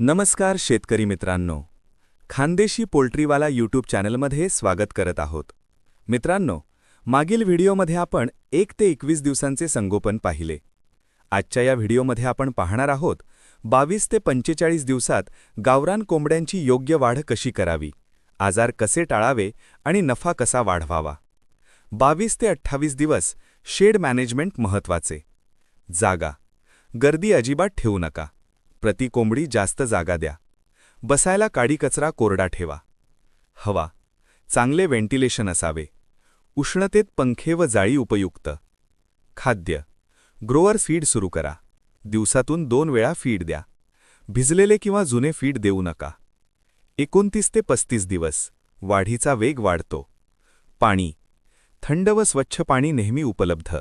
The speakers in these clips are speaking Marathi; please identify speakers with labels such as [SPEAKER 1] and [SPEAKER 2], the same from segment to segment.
[SPEAKER 1] नमस्कार शेतकरी मित्रांनो. खानदेशी पोल्ट्रीवाला यूट्यूब चॅनलमध्ये स्वागत करत आहोत. मित्रांनो मागील व्हिडिओमध्ये आपण एक ते एकवीस दिवसांचे संगोपन पाहिले. आजच्या या व्हिडिओमध्ये आपण पाहणार आहोत बावीस ते पंचेचाळीस दिवसात गावरान कोंबड्यांची योग्य वाढ कशी करावी आजार कसे टाळावे आणि नफा कसा वाढवावा. बावीस ते अठ्ठावीस दिवस शेड मॅनेजमेंट महत्त्वाचे जागा गर्दी अजिबात ठेवू नका. प्रति कोंबडी जास्त जागा द्या. बसायला काडी कचरा कोरडा ठेवा. हवा. चांगले व्हेंटिलेशन असावे. उष्णतेत पंखे व जाळी उपयुक्त. खाद्य. ग्रोअर फीड सुरू करा. दिवसातून दोन वेळा फीड द्या. भिजलेले किंवा जुने फीड देऊ नका. एकोणतीस ते पस्तीस दिवस. वाढीचा वेग वाढतो. पाणी. थंड व स्वच्छ पाणी नेहमी उपलब्ध.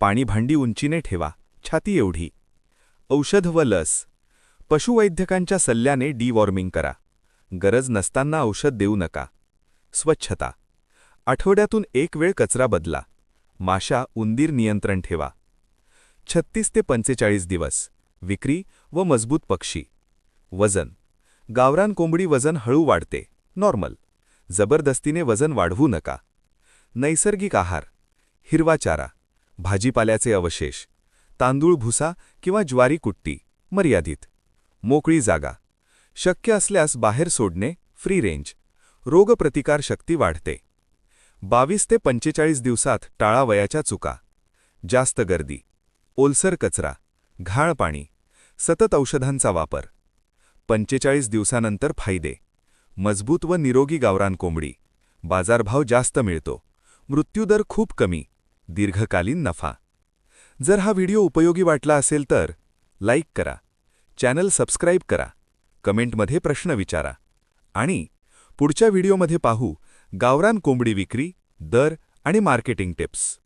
[SPEAKER 1] पाणी भांडी उंचीने ठेवा. छाती एवढी. औषध व लस. पशुवैद्यकांच्या सल्ल्याने डिवॉर्मिंग करा. गरज नसताना औषध देऊ नका. स्वच्छता. आठवड्यातून एक वेळ कचरा बदला. माशा उंदीर नियंत्रण ठेवा. छत्तीस ते पंचेचाळीस दिवस. विक्री व मजबूत पक्षी. वजन. गावरान कोंबडी वजन हळू वाढते. नॉर्मल. जबरदस्तीने वजन वाढवू नका. नैसर्गिक आहार. हिरवा चारा भाजीपाल्याचे अवशेष. तांदूळ भुसा किंवा ज्वारी कुट्टी. मर्यादित. मोकळी जागा. शक्य असल्यास बाहेर सोडणे फ्री रेंज रोगप्रतिकार शक्ती वाढते. बावीस ते पंचेचाळीस दिवसात टाळा वयाच्या चुका. जास्त गर्दी. ओलसर कचरा. घाळ पाणी. सतत औषधांचा वापर. पंचेचाळीस दिवसानंतर फायदे. मजबूत व निरोगी गावरान कोंबडी. बाजारभाव जास्त मिळतो. मृत्यूदर खूप कमी. दीर्घकालीन नफा. जर हा व्हिडिओ उपयोगी वाटला असेल तर लाईक करा. चॅनल सबस्क्राईब करा. कमेंटमध्ये प्रश्न विचारा. आणि पुढच्या व्हिडिओमध्ये पाहू गावरान कोंबडी विक्री दर आणि मार्केटिंग टिप्स.